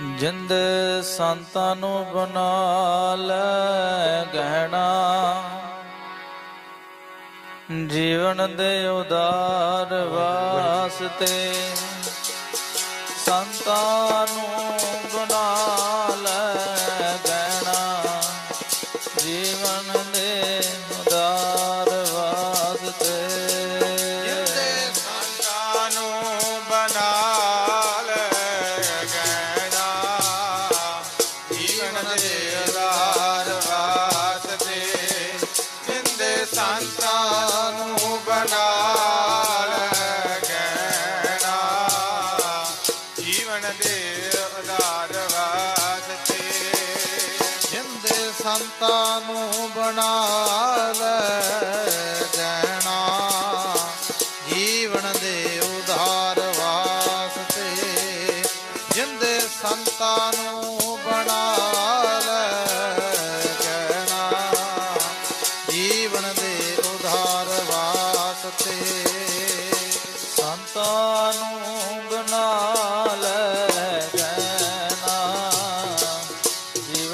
ਜਿੰਦ ਸੰਤਾਂ ਨੂੰ ਬਣਾ ਗਹਿਣਾ। ਜੀਵਨ ਦੇ ਉਦਾਰ ਵਾਸਤੇ ਸੰਤਾਂ ਨੂੰ ਬਣਾ ਸੰਤਾਂ ਨੂੰ ਬਣਾ ਲੈ।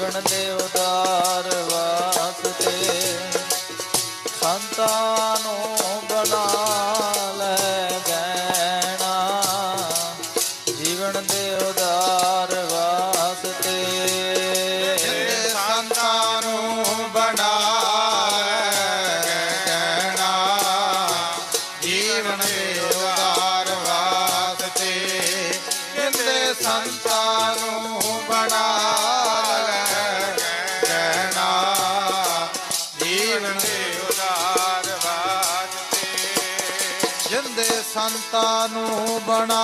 ਚਰਨ ਦੇ ਉਦਾਰ ਵਾਸਤੇ ਸੰਤਾਂ ਸੰਤਾਂ ਨੂੰ ਬਣਾ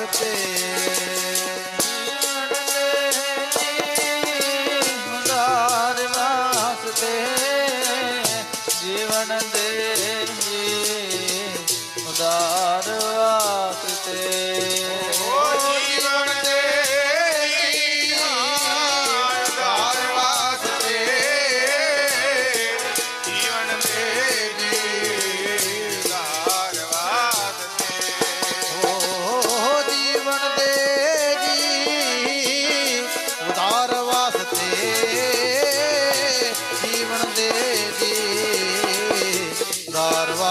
વખતે ગુણગાર નાસતે જીવન દે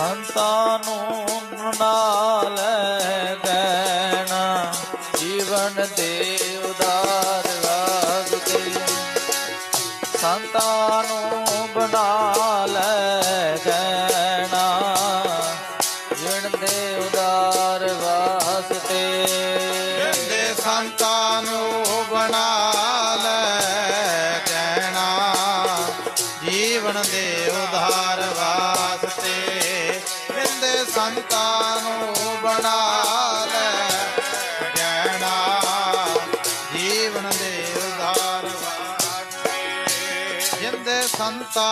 ਸੰਤਾਂ ਨਾਲ ਦੇਣਾ। ਜੀਵਨ ਦੇ ਸੰਤਾ